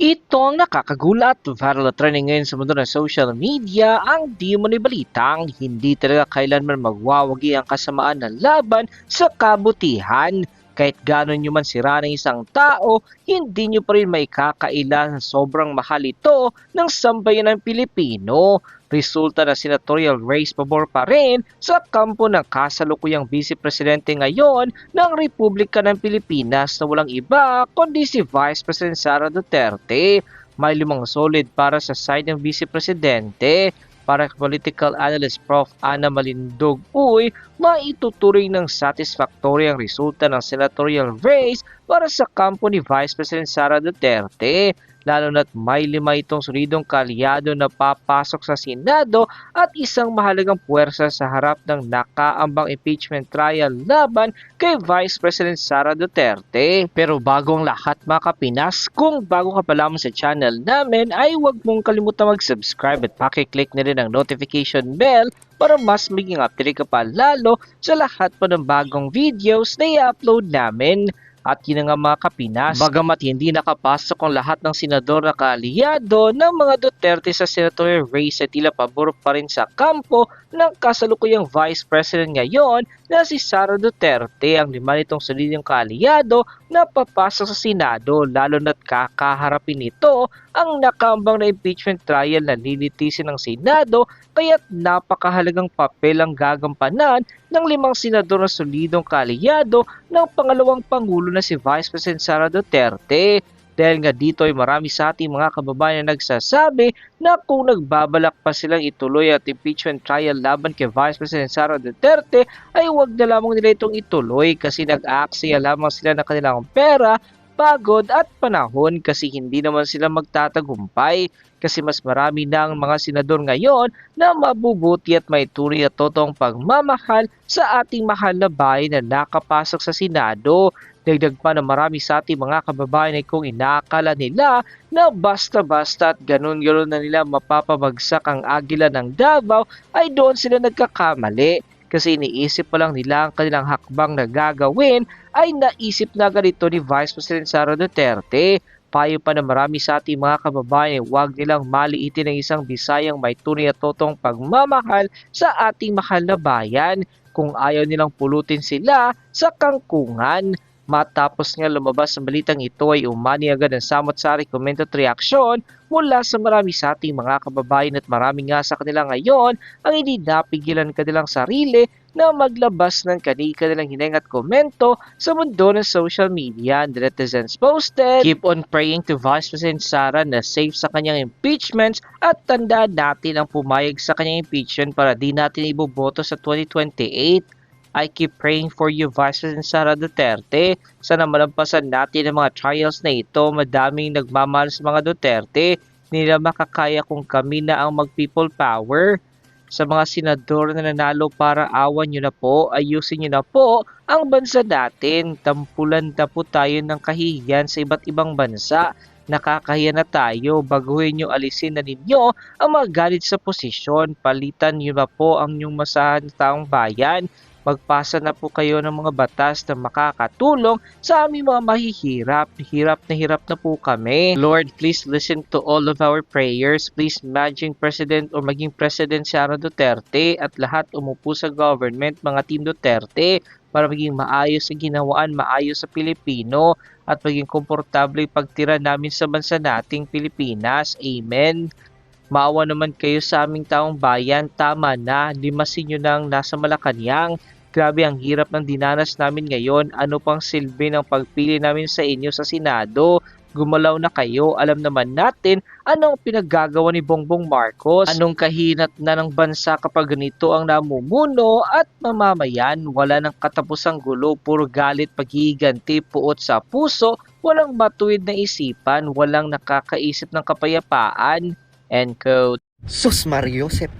Ito ang nakakagulat, viral na trending ngayon sa mundo ng social media, ang di mo balitang hindi talaga kailanman magwawagi ang kasamaan ng laban sa kabutihan. Kahit gano'n nyo man sira ng isang tao, hindi nyo pa rin may kakaila sobrang mahal ito ng sambayan ng Pilipino. Resulta na senatorial race pabor pa rin sa kampo ng kasalukuyang vice presidente ngayon ng Republika ng Pilipinas na walang iba kundi si Vice President Sara Duterte. May limang solid para sa side ng vice presidente para political analyst Prof. Ana Malindog Uy, maituturing ng satisfactory ang resulta ng senatorial race para sa kampo ni Vice President Sara Duterte lalo na't may lima itong solidong kalyado na papasok sa Senado at isang mahalagang puwersa sa harap ng nakaambang impeachment trial laban kay Vice President Sara Duterte. Pero bago ang lahat mga kapinas, kung bago ka pa lamang sa channel namin ay huwag mong kalimutan mag-subscribe at pakiclick na rin ang notification bell para mas maging update ka pa lalo sa lahat pa ng bagong videos na i-upload namin. At yun na nga mga kapinas, bagamat hindi nakapasok ang lahat ng senador na kaaliyado ng mga Duterte sa senatorial race ay tila pabor pa rin sa kampo ng kasalukuyang Vice President ngayon na si Sara Duterte ang lima nitong solidong kaaliyado na papasok sa Senado lalo na't kakaharapin nito ang nakambang na impeachment trial na lilitisin ng Senado kaya't napakahalagang papel ang gagampanan ng limang senador na solidong kaaliyado ng pangalawang pangulo na si Vice President Sara Duterte. Dahil nga dito ay marami sa ating mga kababayan na nagsasabi na kung nagbabalak pa silang ituloy at impeachment trial laban kay Vice President Sara Duterte ay huwag na lamang nila itong ituloy kasi nag-aaksaya lamang sila ng kanilang pera pagod at panahon kasi hindi naman sila magtatagumpay kasi mas marami na ang mga senador ngayon na mabubuti at may turi at totoong pagmamahal sa ating mahal na bayan na nakapasok sa Senado. Dagdag pa na marami sa ating mga kababayan ay kung inaakala nila na basta-basta at ganun-ganun na nila mapapabagsak ang agila ng Davao ay doon sila nagkakamali kasi iniisip pa lang nila ang kanilang hakbang na gagawin ay naisip na ganito ni Vice President Sara Duterte. Payo pa na marami sa ating mga kababayan huwag nilang maliitin ang isang Bisayang may tunay at totong pagmamahal sa ating mahal na bayan kung ayaw nilang pulutin sila sa kangkungan. Matapos nga lumabas ang balitang ito ay umani agad ang samot-sari comment at reaksyon mula sa marami sa ating mga kababayan at marami nga sa kanila ngayon ang hindi napigilan kanilang sarili na maglabas ng kani-kanilang hineng at komento sa mundo ng social media. And netizens posted, Keep on praying to Vice President Sara na safe sa kanyang impeachments at tandaan natin ang pumayag sa kanyang impeachment para di natin iboboto sa 2028. I keep praying for you, Vice President Sara Duterte. Sana malampasan natin ang mga trials na ito. Madaming nagmamahal sa mga Duterte. Nila makakaya kung kami na ang mag-people power. Sa mga senador na nanalo para awan nyo na po, ayusin nyo na po ang bansa natin. Tampulan na po tayo ng kahihiyan sa iba't ibang bansa. Nakakahiya na tayo, baguhin nyo alisin na ninyo ang mga galit sa posisyon. Palitan nyo na po ang inyong masahan ng taong bayan magpasa na po kayo ng mga batas na makakatulong sa aming mga mahihirap. Hirap na hirap na po kami. Lord, please listen to all of our prayers. Please maging President o maging President Sara Duterte at lahat umupo sa government, mga Team Duterte, para maging maayos ang ginawaan, maayos sa Pilipino at maging komportable pagtira namin sa bansa nating Pilipinas. Amen. Maawa naman kayo sa aming taong bayan. Tama na, limasin nyo nang nasa Malacanang. Grabe ang hirap ng dinanas namin ngayon. Ano pang silbi ng pagpili namin sa inyo sa Senado? Gumalaw na kayo. Alam naman natin anong pinaggagawa ni Bongbong Marcos. Anong kahinat na ng bansa kapag ganito ang namumuno at mamamayan. Wala nang katapusang gulo. Puro galit, paghihiganti, puot sa puso. Walang matuwid na isipan. Walang nakakaisip ng kapayapaan. End quote. Sus Mario Josep.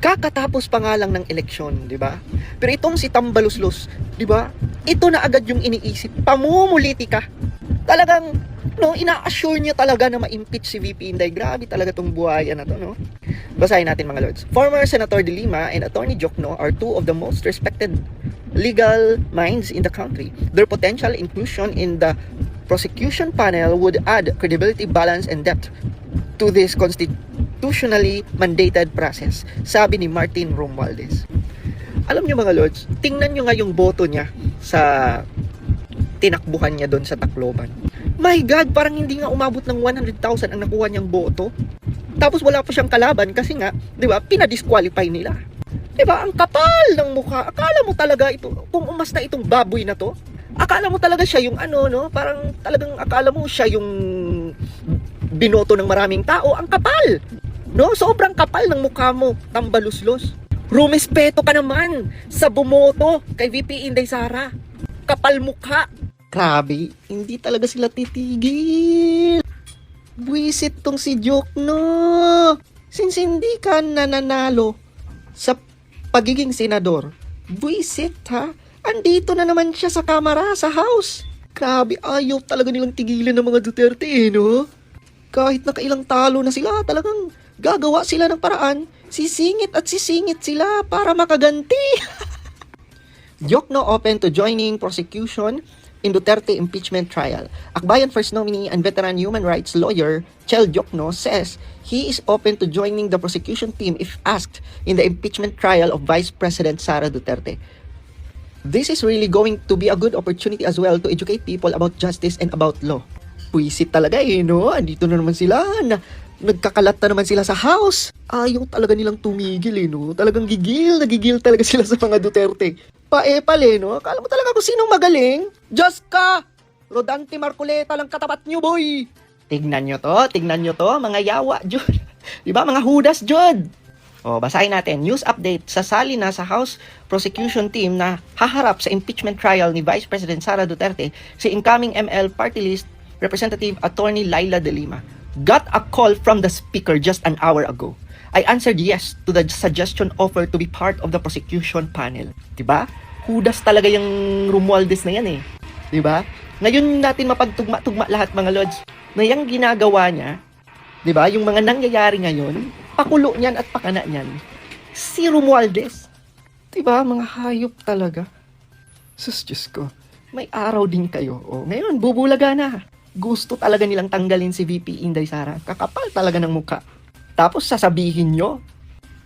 Kakatapos pa nga lang ng eleksyon, di ba? Pero itong si Tambaluslos, di ba? Ito na agad yung iniisip. Pamumuliti ka. Talagang, no, ina-assure niya talaga na ma-impeach si VP Inday. Grabe talaga tong buhayan na to, no? Basahin natin mga lords. Former Senator De Lima and Attorney Jokno are two of the most respected legal minds in the country. Their potential inclusion in the prosecution panel would add credibility, balance, and depth to this constitutionally mandated process, sabi ni Martin Romualdez. Alam niyo mga lords, tingnan niyo nga yung boto niya sa tinakbuhan niya doon sa Tacloban. My God, parang hindi nga umabot ng 100,000 ang nakuha niyang boto. Tapos wala pa siyang kalaban kasi nga, 'di ba, pinadisqualify nila. 'Di ba? Ang kapal ng mukha. Akala mo talaga ito, kung umasta itong baboy na 'to, akala mo talaga siya yung ano, no? Parang talagang akala mo siya yung binoto ng maraming tao. Ang kapal. No? Sobrang kapal ng mukha mo, tambaluslos. Rumespeto ka naman sa bumoto kay VP Inday Sara. Kapal mukha. Grabe, hindi talaga sila titigil. Buisit tong si Jokno. Since hindi ka nananalo sa pagiging senador, buisit ha. Andito na naman siya sa kamara, sa house. Grabe, ayaw talaga nilang tigilan ng mga Duterte eh, no? Kahit nakailang talo na sila, talagang gagawa sila ng paraan. Sisingit at sisingit sila para makaganti. Jokno open to joining prosecution in Duterte impeachment trial. Akbayan first nominee and veteran human rights lawyer Chel Jokno says he is open to joining the prosecution team if asked in the impeachment trial of Vice President Sara Duterte. This is really going to be a good opportunity as well to educate people about justice and about law. Puisit talaga eh, no? Andito na naman sila. Na, nagkakalat na naman sila sa house. Ayaw talaga nilang tumigil eh, no? Talagang gigil, nagigil talaga sila sa mga Duterte. Paepal eh, no? Akala mo talaga kung sinong magaling? Diyos ka! Rodante Marcoleta lang katapat nyo, boy! Tignan nyo to, tignan nyo to, mga yawa, Jod. Di mga hudas, Jod? O, basahin natin. News update. Sasali na sa House Prosecution Team na haharap sa impeachment trial ni Vice President Sara Duterte si incoming ML Party List Representative Attorney Laila De Lima. Got a call from the speaker just an hour ago. I answered yes to the suggestion offered to be part of the prosecution panel. 'Di ba? Hudas talaga yung Romualdez na yan eh. 'Di ba? Ngayon natin mapagtugma-tugma lahat mga lords na yung ginagawa niya 'di ba? Yung mga nangyayari ngayon, pakulo niyan at pakana niyan. Si Romualdez. 'Di ba? Mga hayop talaga. Sus, Diyos ko. May araw din kayo. O, ngayon, bubulaga na. Gusto talaga nilang tanggalin si VP Inday Sara. Kakapal talaga ng muka. Tapos sasabihin nyo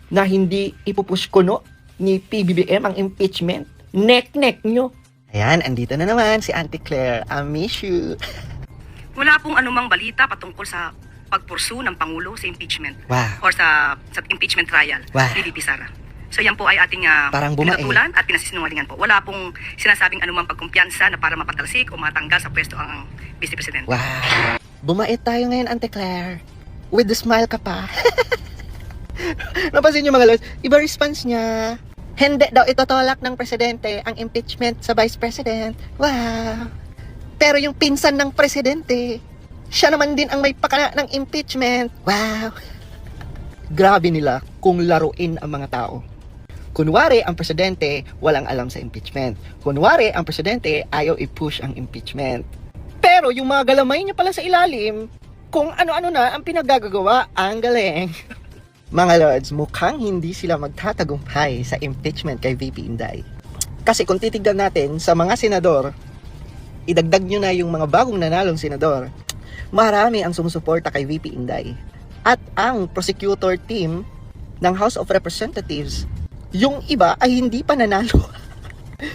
na hindi ipupush ko no ni PBBM ang impeachment. Neck-neck nyo. Ayan, andito na naman si Auntie Claire. I miss you. Wala pong anumang balita patungkol sa pagpursu ng Pangulo sa impeachment Wow. or sa, sa impeachment trial Wah. ni VP Sara. So yan po ay ating uh, Parang bumae. pinatulan at pinasisinungalingan po. Wala pong sinasabing anumang pagkumpiyansa na para mapatalsik o matanggal sa pwesto ang Vice President. Wow. Bumait tayo ngayon, Auntie Claire. With the smile ka pa. Napansin niyo mga lods, iba response niya. Hindi daw itotolak ng presidente ang impeachment sa vice president. Wow. Pero yung pinsan ng presidente, siya naman din ang may pakana ng impeachment. Wow. Grabe nila kung laruin ang mga tao. Kunwari, ang presidente walang alam sa impeachment. Kunwari, ang presidente ayaw i-push ang impeachment. Pero yung mga galamay niya pala sa ilalim, kung ano-ano na ang pinagagagawa, ang galing. mga lords, mukhang hindi sila magtatagumpay sa impeachment kay VP Inday. Kasi kung titignan natin sa mga senador, idagdag nyo na yung mga bagong nanalong senador, marami ang sumusuporta kay VP Inday. At ang prosecutor team ng House of Representatives, yung iba ay hindi pa nanalo.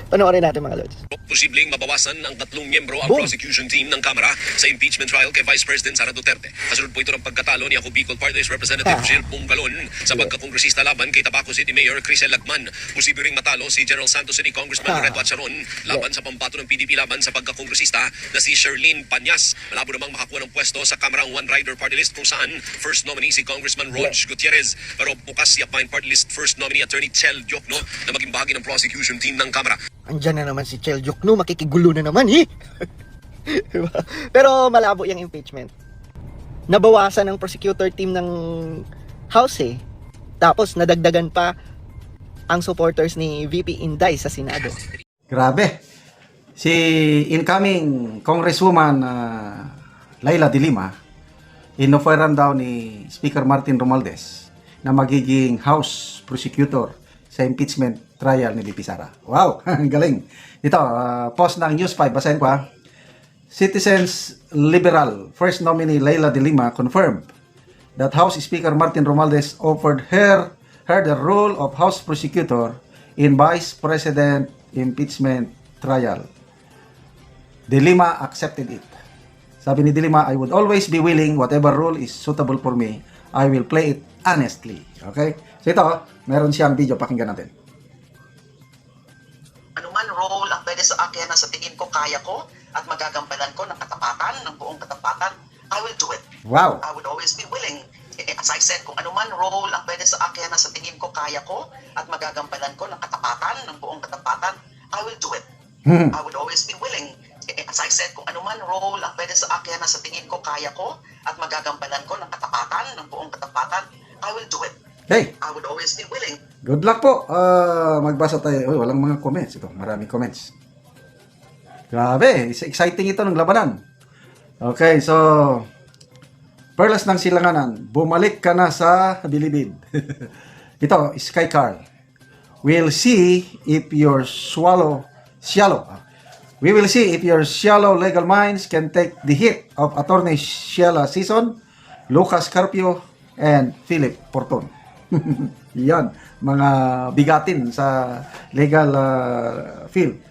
Panoorin natin mga lords. Posibleng mabawasan ang tatlong miyembro ang Boom. prosecution team ng Kamara sa impeachment trial kay Vice President Sara Duterte. Kasunod po ito ng pagkatalo ni ako Bicol Party's Representative Ah. Jill Pungalon sa pagkakongresista laban kay Tabaco City Mayor Crisel Lagman. Posible ring matalo si General Santos City Congressman Ah. Loreto Acharon laban sa pambato ng PDP laban sa pagkakongresista na si Sherlyn Panyas. Malabo namang makakuha ng pwesto sa Kamarang One Rider Party List kung saan first nominee si Congressman Rog Gutierrez pero bukas si Pine Party List first nominee Attorney Chel Diokno na maging bahagi ng prosecution team ng Kamara. Andyan na naman si Chel Jokno, makikigulo na naman eh. Diba? Pero malabo yung impeachment. Nabawasan ng prosecutor team ng House eh. Tapos nadagdagan pa ang supporters ni VP Inday sa Senado. Grabe. Si incoming Congresswoman uh, Laila de Lima, inoferan daw ni Speaker Martin Romualdez na magiging House Prosecutor sa impeachment trial ni VP. Wow, galing. Ito, uh, post ng News 5, basahin ko ha. Citizens Liberal First nominee Leila de Lima confirmed that House Speaker Martin Romualdez offered her her the role of House Prosecutor in Vice President impeachment trial. De Lima accepted it. Sabi ni De Lima, I would always be willing, whatever role is suitable for me, I will play it honestly. Okay? So ito, meron siyang video, pakinggan natin. Pwede sa akin na sa tingin ko kaya ko at magagampanan ko ng katapatan, ng buong katapatan, I will do it. Wow! I would always be willing. Eh, As I said, kung anuman role ang pwede sa akin na sa tingin ko kaya ko at magagampanan ko ng katapatan, ng buong katapatan, I will do it. Hmm. I would always be willing. Eh, As I said, kung anuman role ang pwede sa akin na sa tingin ko kaya ko at magagampanan ko ng katapatan, ng buong katapatan, I will do it. Hey, I would always be willing. good luck po. Ah, magbasa tayo. Uy, walang mga comments. Ito, maraming comments. Grabe, exciting ito ng labanan. Okay, so Perlas ng Silanganan, bumalik ka na sa Bilibid. ito, Sky Carl. We'll see if your swallow, shallow. We will see if your shallow legal minds can take the hit of Attorney Sheila Season, Lucas Carpio, and Philip Porton. Yan, mga bigatin sa legal uh, field.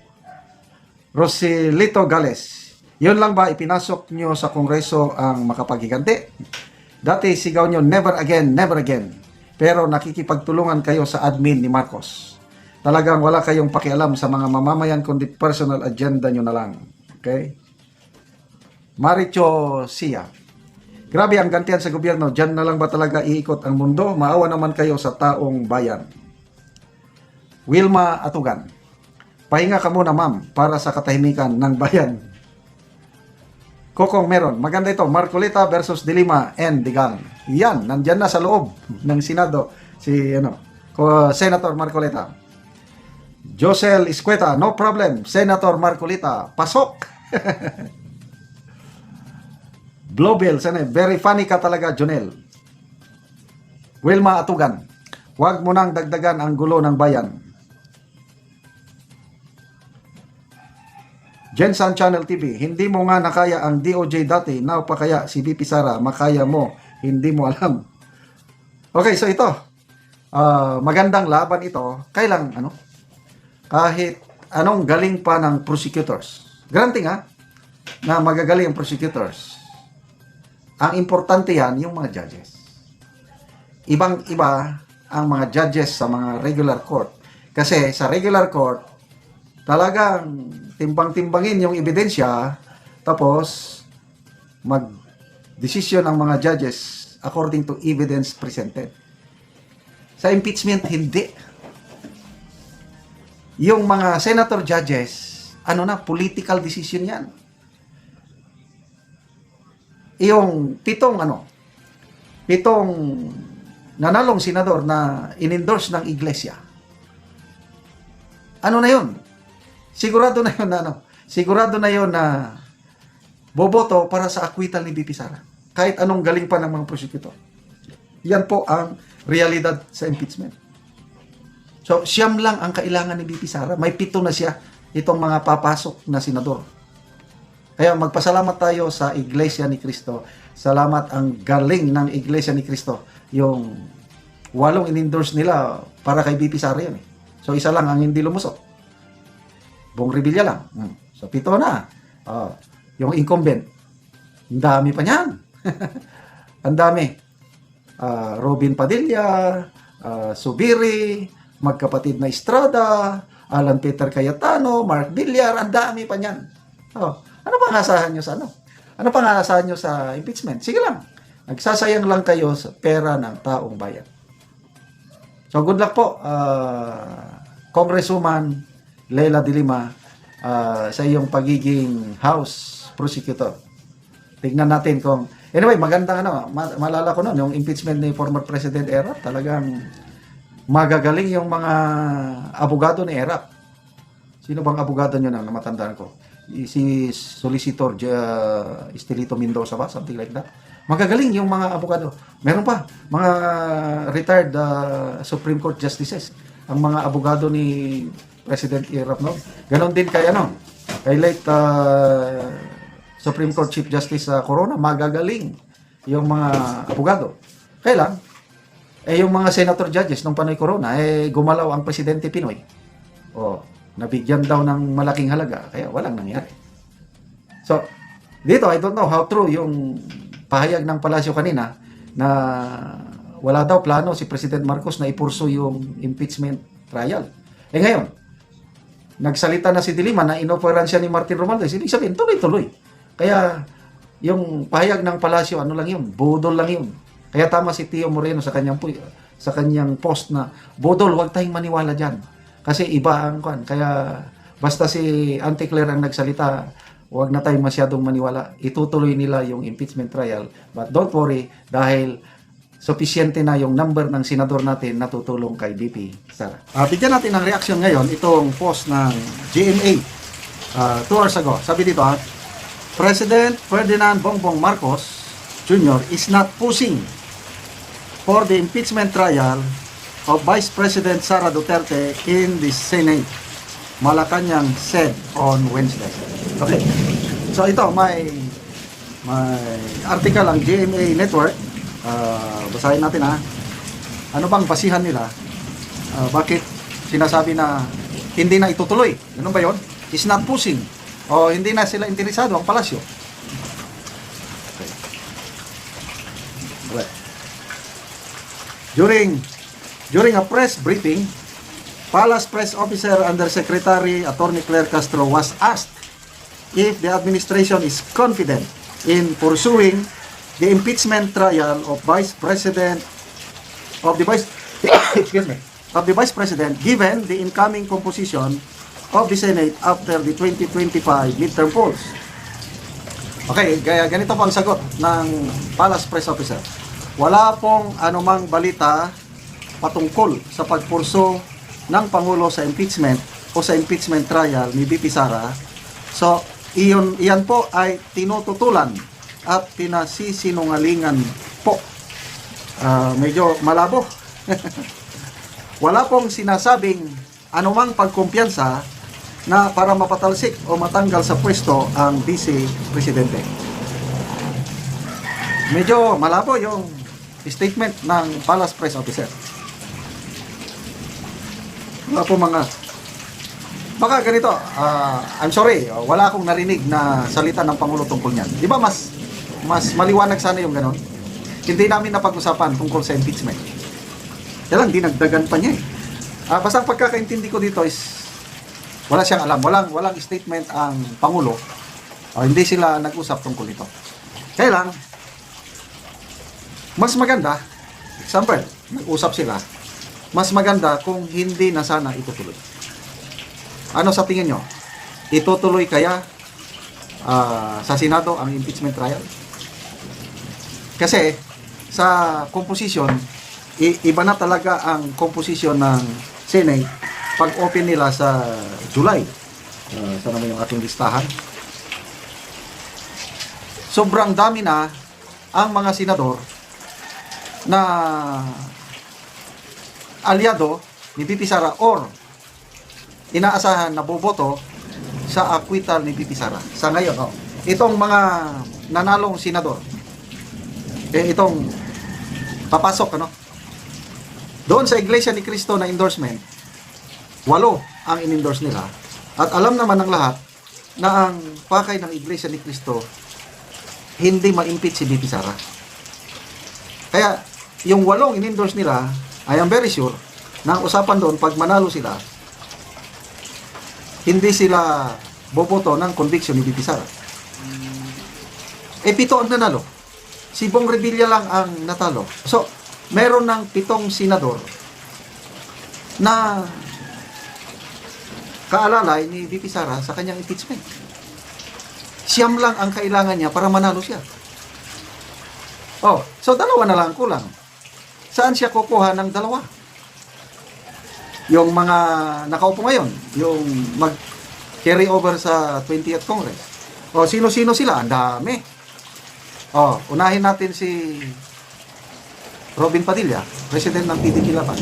Rosilito Gales. Yun lang ba ipinasok nyo sa Kongreso ang makapaghiganti? Dati sigaw nyo never again, never again. Pero nakikipagtulungan kayo sa admin ni Marcos. Talagang wala kayong pakialam sa mga mamamayan kundi personal agenda nyo na lang. Okay? Maricho Sia. Grabe ang gantihan sa gobyerno. Diyan na lang ba talaga iikot ang mundo? Maawa naman kayo sa taong bayan. Wilma Atugan. Pahinga ka muna ma'am para sa katahimikan ng bayan. Kokong meron. Maganda ito. Marcolita versus Dilima and Digang. Yan. Nandyan na sa loob ng Senado si ano, Senator Marcolita. Josel Iscueta. No problem. Senator Marcolita. Pasok. Blowbell, sana very funny ka talaga, Jonel. Wilma Atugan, huwag mo nang dagdagan ang gulo ng bayan. Jensan Channel TV, hindi mo nga nakaya ang DOJ dati, now pa kaya si BP Sara, makaya mo, hindi mo alam. Okay, so ito, ah, magandang laban ito, kailang ano, kahit anong galing pa ng prosecutors. Granting ha, na magagaling ang prosecutors. Ang importante yan, yung mga judges. Ibang-iba ang mga judges sa mga regular court. Kasi sa regular court, talagang timbang-timbangin yung ebidensya, tapos mag-desisyon ang mga judges according to evidence presented. Sa impeachment, hindi. Yung mga senator judges, ano na, political decision yan yung pitong ano, pitong nanalong senador na inendorse ng iglesia. Ano na yun? Sigurado na yun na ano, sigurado na yun na boboto para sa acquittal ni BP Sara. Kahit anong galing pa ng mga prosecutor. Yan po ang realidad sa impeachment. So, siyam lang ang kailangan ni BP Sara. May pito na siya itong mga papasok na senador. Kaya magpasalamat tayo sa Iglesia ni Cristo. Salamat ang galing ng Iglesia ni Cristo. Yung walong in-endorse nila para kay BP Sara yun eh. So isa lang ang hindi lumusot. Bong Revilla lang. Hmm. So pito na. Oh, yung incumbent. Ang dami pa niyan. ang dami. Ah, Robin Padilla, ah, Subiri, magkapatid na Estrada, Alan Peter Cayetano, Mark Villar, ang dami pa niyan. Oh, ano pang asahan nyo sa ano? Ano pang asahan nyo sa impeachment? Sige lang. Nagsasayang lang kayo sa pera ng taong bayan. So good luck po, uh, Congresswoman Leila Dilima uh, sa iyong pagiging House Prosecutor. Tignan natin kung... Anyway, maganda ano, ma- malala ko noon, yung impeachment ni former President Erap, talagang magagaling yung mga abogado ni Erap. Sino bang abogado nyo na, na matandaan ko? Si Solicitor uh, Estelito Mendoza ba? Something like that. Magagaling yung mga abogado. Meron pa, mga retired uh, Supreme Court Justices. Ang mga abogado ni President Erap no? Ganon din kay ano, kay late uh, Supreme Court Chief Justice sa Corona, magagaling yung mga abogado. Kaya lang, eh yung mga senator judges nung Panoy Corona, eh gumalaw ang presidente Pinoy. O, nabigyan daw ng malaking halaga, kaya walang nangyari. So, dito, I don't know how true yung pahayag ng palasyo kanina na wala daw plano si President Marcos na ipurso yung impeachment trial. Eh ngayon, nagsalita na si Dilima na inoperan siya ni Martin Romualdez, ibig sabihin, tuloy-tuloy. Kaya, yung pahayag ng palasyo, ano lang yun, budol lang yun. Kaya tama si Tio Moreno sa kanyang sa kanyang post na budol, huwag tayong maniwala diyan. Kasi iba ang kwan. Kaya basta si Auntie Claire ang nagsalita, huwag na tayong masyadong maniwala. Itutuloy nila yung impeachment trial. But don't worry dahil sufficiente na yung number ng senador natin na tutulong kay BP Sara. Uh, bigyan natin ng reaction ngayon itong post ng GMA uh, two hours ago. Sabi dito ha, President Ferdinand Bongbong Marcos Jr. is not pushing for the impeachment trial of Vice President Sara Duterte in the Senate. Malacanang said on Wednesday. Okay. So ito, may may article ang GMA Network. Ah, basahin natin ha. Ano bang basihan nila? Ah, bakit sinasabi na hindi na itutuloy? Ganun ba yon? Is not pushing. O hindi na sila interesado ang palasyo. Okay. Right. During during a press briefing, Palace Press Officer Undersecretary Attorney Claire Castro was asked if the administration is confident in pursuing the impeachment trial of Vice President of the Vice excuse me of the Vice President given the incoming composition of the Senate after the 2025 midterm polls. Okay, gaya ganito po ang sagot ng Palace Press Officer. Wala pong anumang balita patungkol sa pagpurso ng Pangulo sa impeachment o sa impeachment trial ni BP Sara. So, iyon, iyan po ay tinututulan at pinasisinungalingan po. Ah, medyo malabo. Wala pong sinasabing anumang pagkumpiyansa na para mapatalsik o matanggal sa pwesto ang vice presidente. Medyo malabo yung statement ng Palace Press Officer. Wala po mga Baka ganito, ah, I'm sorry, wala akong narinig na salita ng Pangulo tungkol niyan. Di ba mas mas maliwanag sana yung ganon? Hindi namin napag-usapan tungkol sa impeachment. Kaya lang, dinagdagan pa niya eh. Ah, basta ang pagkakaintindi ko dito is wala siyang alam. Walang, walang statement ang Pangulo. O, hindi sila nag-usap tungkol ito. Kaya lang, mas maganda, example, nag-usap sila, mas maganda kung hindi na sana itutuloy. Ano sa tingin nyo? Itutuloy kaya ah, sa Senado ang impeachment trial? Kasi sa composition, iba na talaga ang composition ng Senate pag open nila sa July. Uh, saan naman yung ating listahan? Sobrang dami na ang mga senador na aliado ni BP Sara or inaasahan na boboto sa acquittal ni BP. Sa ngayon, oh, itong mga nanalong senador, eh, itong papasok, ano? Doon sa Iglesia ni Cristo na endorsement, walo ang in-endorse nila. At alam naman ng lahat na ang pakay ng Iglesia ni Cristo hindi ma-impeach si BP Sara. Kaya, yung walong in-endorse nila, I am very sure na ang usapan doon, pag manalo sila, hindi sila boboto ng conviction ni BP Sara. Eh, pito ang nanalo. Si Bong Revilla lang ang natalo. So, meron ng pitong senador na kaalalay ni BP Sara sa kanyang impeachment. Siyam lang ang kailangan niya para manalo siya. Oh, so dalawa na lang kulang. Saan siya kukuha ng dalawa? Yung mga nakaupo ngayon, yung mag carry over sa 20th Congress. O sino-sino sila? Ang dami. O, unahin natin si Robin Padilla, President ng PDP Laban.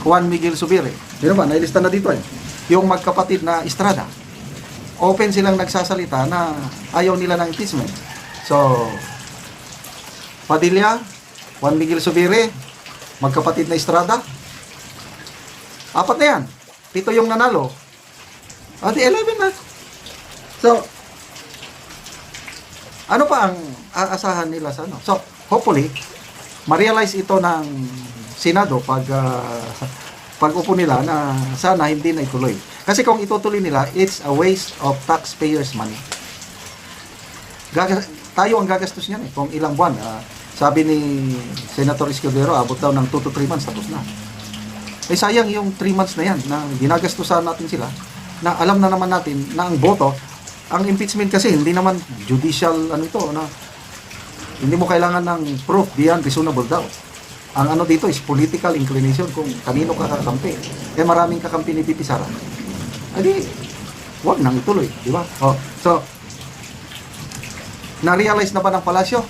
Juan Miguel Subire. Sino ba? Nailista na dito eh. Yung magkapatid na Estrada. open silang nagsasalita na ayaw nila ng impeachment. So, Padilla, Juan Miguel Subire, magkapatid na Estrada, apat na yan. Pito yung nanalo. Ah, di 11 na. So, ano pa ang aasahan nila sa ano? So, hopefully, ma-realize ito ng Senado pag ah, pag upo nila na sana hindi na ituloy. Kasi kung itutuloy nila, it's a waste of taxpayers' money. Gagas tayo ang gagastos niyan eh, kung ilang buwan. ah, sabi ni Senator Escudero, abot daw ng 2 to 3 months, tapos na. Eh sayang yung 3 months na yan na ginagastusan natin sila na alam na naman natin na ang boto, ang impeachment kasi hindi naman judicial ano ito na hindi mo kailangan ng proof beyond reasonable doubt. Ang ano dito is political inclination kung kanino ka kakampi. Kaya maraming kakampi ni Pipi Sara. Adi, wag nang ituloy, di ba? Oh, so, na-realize na ba ng palasyo?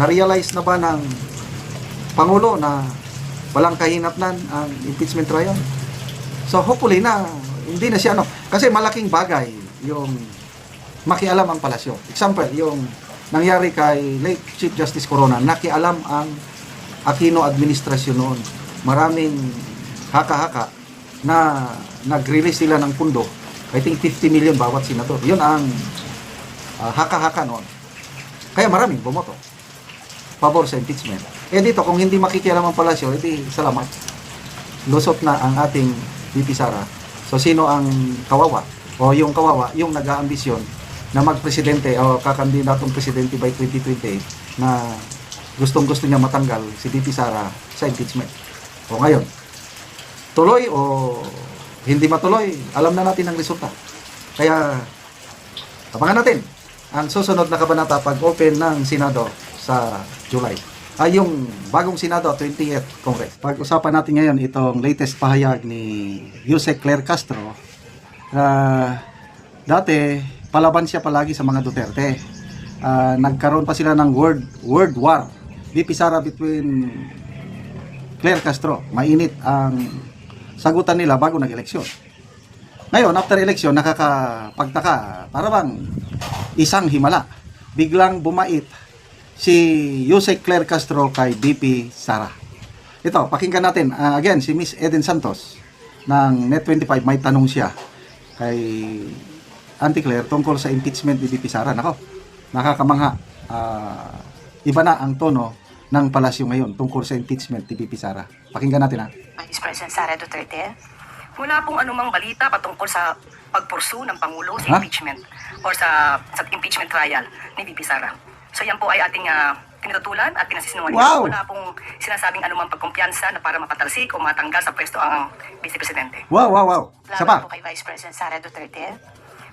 Na-realize na ba ng Pangulo na walang kahinatnan ang impeachment trial? So hopefully na hindi na siya ano. Kasi malaking bagay yung makialam ang palasyo. Example, yung nangyari kay late Chief Justice Corona, nakialam ang Aquino administrasyon noon. Maraming haka-haka na nag-release sila ng pundo. I think 50 million bawat senador. Yun ang ah, haka-haka noon. Kaya maraming bumoto. Pabor sa impeachment. Eh dito, kung hindi makikialam ang palasyo, edi salamat. Lusot na ang ating VP Sara. So sino ang kawawa? O yung kawawa, yung nag-aambisyon na magpresidente o kakandidatong presidente by 2028 na gustong gusto niya matanggal si VP Sara sa impeachment. O ngayon, tuloy o hindi matuloy, alam na natin ang resulta. Kaya, abangan natin ang susunod na kabanata pag open ng Senado sa July. Ay yung bagong Senado, 20th Congress. Pag-usapan natin ngayon itong latest pahayag ni Yusek Claire Castro. Ah, dati, palaban siya palagi sa mga Duterte. Ah, nagkaroon pa sila ng word, word war. VP Sara between Claire Castro. Mainit ang sagutan nila bago nag-eleksyon. Ngayon, after election, nakakapagtaka. Para bang isang himala. Biglang bumait si Yusek Claire Castro kay BP Sara. Ito, pakinggan natin. Ah, again, si Miss Eden Santos ng Net25, may tanong siya kay Auntie Claire tungkol sa impeachment ni BP Sara. Nako, nakakamangha. Ah, iba na ang tono ng palasyo ngayon tungkol sa impeachment ni BP Sara. Pakinggan natin ha. Vice President Sara Duterte. Wala pong anumang balita patungkol sa pagpursu ng Pangulo sa Ha? impeachment or sa, sa impeachment trial ni Bibi Sara. So yan po ay ating uh, pinatutulan at pinasisinungalingan. Wow! Wala pong sinasabing anumang pagkumpiyansa na para mapatalsik o matanggal sa pwesto ang Vice Presidente. Wow, wow, wow. Isa pa. Po kay Vice President Sara Duterte.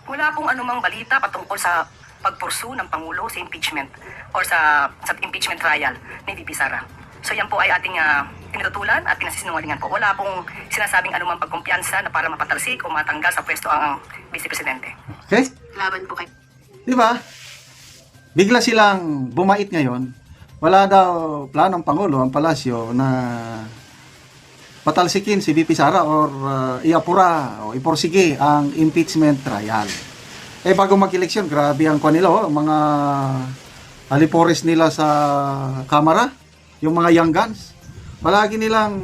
Wala pong anumang balita patungkol sa pagpursu ng Pangulo sa impeachment or sa, sa impeachment trial ni Bibi Sara. So yan po ay ating uh, pinatutulan at pinasisinungalingan po. Wala pong sinasabing anumang pagkumpiyansa na para mapatalsik o matanggal sa pwesto ang Vice Presidente. Okay? Laban po kay Di ba? Bigla silang bumait ngayon. Wala daw planong Pangulo ang palasyo na patalsikin si VP Sara or uh, iapura o iporsige ang impeachment trial. Eh bago mag-eleksyon, grabe ang kanila, oh, mga alipores nila sa kamera, yung mga young guns. Palagi nilang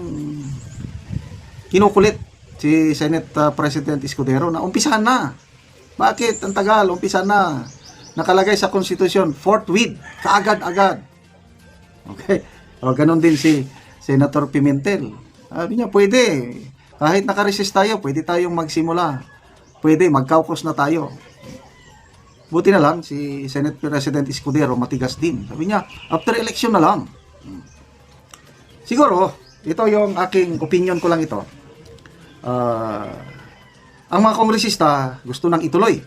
kinukulit si Senate uh, President Escudero na umpisahan na. Bakit? Ang tagal, umpisa na. Nakalagay sa konstitusyon, forthwith, kaagad-agad. Okay? O, ganun din si Senator Pimentel. Sabi niya, pwede. Kahit nakaresist tayo, pwede tayong magsimula. Pwede, mag-caucus na tayo. Buti na lang, si Senate President Escudero, matigas din. Sabi niya, after election na lang. Siguro, ito yung aking opinion ko lang ito. Ah, ang mga kongresista gusto nang ituloy.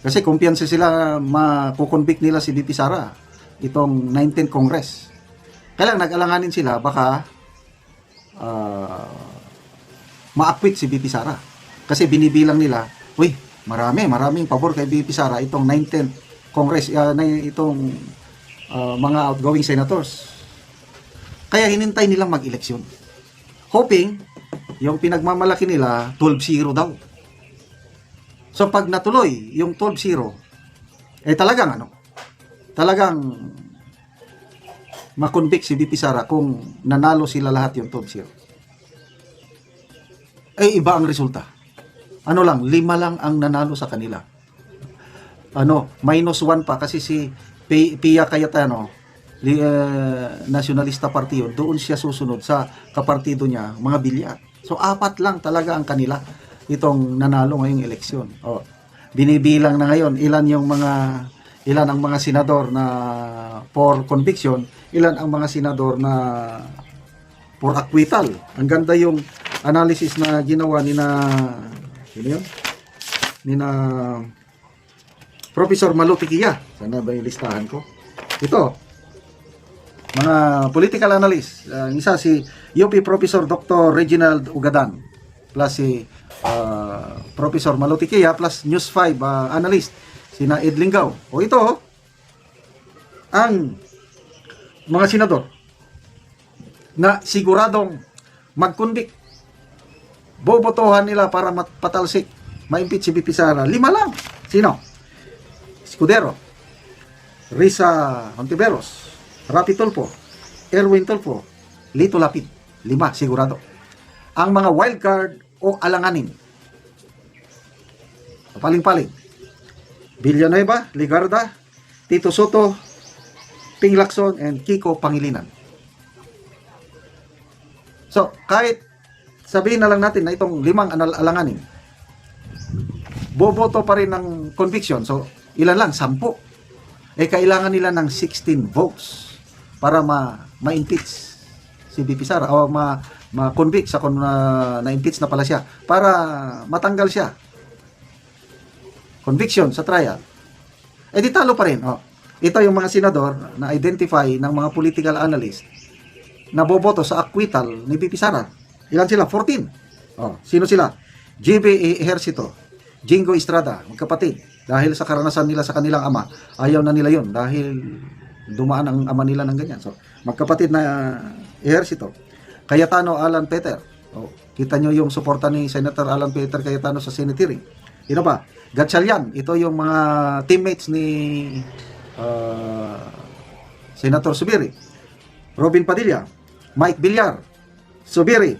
Kasi kumpiyansa sila makukonvict nila si BP Sara itong 19th Congress. Kaya lang nag-alanganin sila baka ah, ma-acquit si BP Sara. Kasi binibilang nila, uy, marami, maraming pabor kay BP Sara itong 19th Congress, na itong ah, mga outgoing senators. Kaya hinintay nilang mag-eleksyon. Hoping, yung pinagmamalaki nila, 12-0 daw. So pag natuloy yung 12-0, eh talagang ano, talagang makonvict si BP Sara kung nanalo sila lahat yung 12-0. Eh iba ang resulta. Ano lang, lima lang ang nanalo sa kanila. Ano, minus one pa kasi si Pia Cayetano, li, eh, Nacionalista Partido, doon siya susunod sa kapartido niya, mga bilyat. So apat lang talaga ang kanila itong nanalo ngayong eleksyon. Oh, binibilang na ngayon ilan yung mga ilan ang mga senador na for conviction, ilan ang mga senador na for acquittal. Ang ganda yung analysis na ginawa ni na sino yun? Ni na Professor Malutikia. Sana ba yung listahan ko? Ito, mga political analyst. Ang isa si UP Professor Dr. Reginald Ugadan plus si uh, Professor Malutikia plus News 5 uh, analyst sina Ed Lingaw. O ito, oh, ang mga senador na siguradong mag-convict bobotohan nila para patalsik ma-impeach si BP Sara. Lima lang. Sino? Escudero, Risa Hontiveros, Rapi Tulfo, Erwin Tulfo, Lito Lapid. Lima, sigurado. Ang mga wild card o alanganin. Paling-paling. Villanueva, Ligarda, Tito Soto, Ping Lacson, and Kiko Pangilinan. So, kahit sabihin na lang natin na itong limang alanganin, boboto pa rin ng conviction. So, ilan lang? Sampu. Eh, kailangan nila ng 16 votes para ma ma-impeach si BP Sara o ma ma-convict sa kung na, na-impeach na pala siya para matanggal siya. Conviction sa trial. Eh di talo pa rin. Oh. Ito yung mga senador na identify ng mga political analyst na boboto sa acquittal ni BP Sara. Ilan sila? 14. Oh, sino sila? JB Ejercito, Jingo Estrada, magkapatid. Dahil sa karanasan nila sa kanilang ama, ayaw na nila yon dahil dumaan ang ama nila ng ganyan. So, magkapatid na uh, Ejercito. Cayetano Alan Peter. Oh, kita nyo yung suporta ni Senator Alan Peter Cayetano sa Senate hearing. Sino pa? Gatchalian. Ito yung mga teammates ni uh, Senator Subiri. Robin Padilla. Mike Villar. Subiri.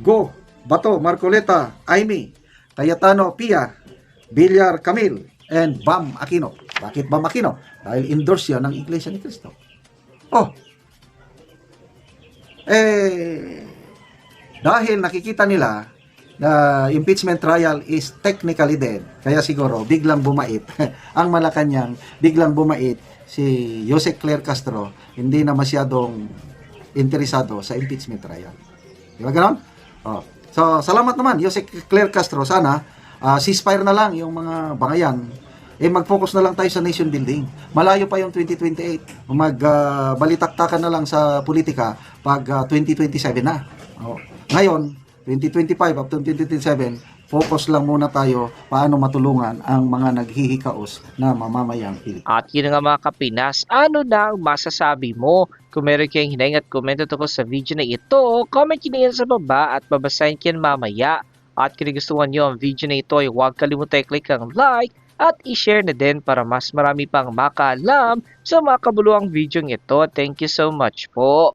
Go. Bato. Marcoleta. Aimee. Cayetano Pia. Villar Camil. And Bam Aquino. Bakit Bam Aquino? Dahil endorse siya ng Iglesia ni Cristo. Oh. Eh, dahil nakikita nila na impeachment trial is technically dead. Kaya siguro, biglang bumait. ang Malacanang, biglang bumait si Jose Claire Castro, hindi na masyadong interesado sa impeachment trial. Di ba ganon? Oh. So, salamat naman, Jose Claire Castro. Sana, ah, ceasefire na lang yung mga bangayan. Eh, mag-focus na lang tayo sa nation building. Malayo pa yung 2028. Mag-balitaktakan na lang sa politika pag ah, 2027 na. Oh. Ngayon, 2025 up to 2027, focus lang muna tayo paano matulungan ang mga naghihikaos na mamamayang Pilipino. At yun nga mga kapinas, ano na ang masasabi mo? Kung meron kayong hinaing at komento tungkol sa video na ito, comment nyo yan sa baba at babasahin ko mamaya. At kung gustuhan nyo ang video na ito huwag kalimutan i-click ang like at i-share na din para mas marami pang makaalam sa mga kabuluhang video ito. Thank you so much po.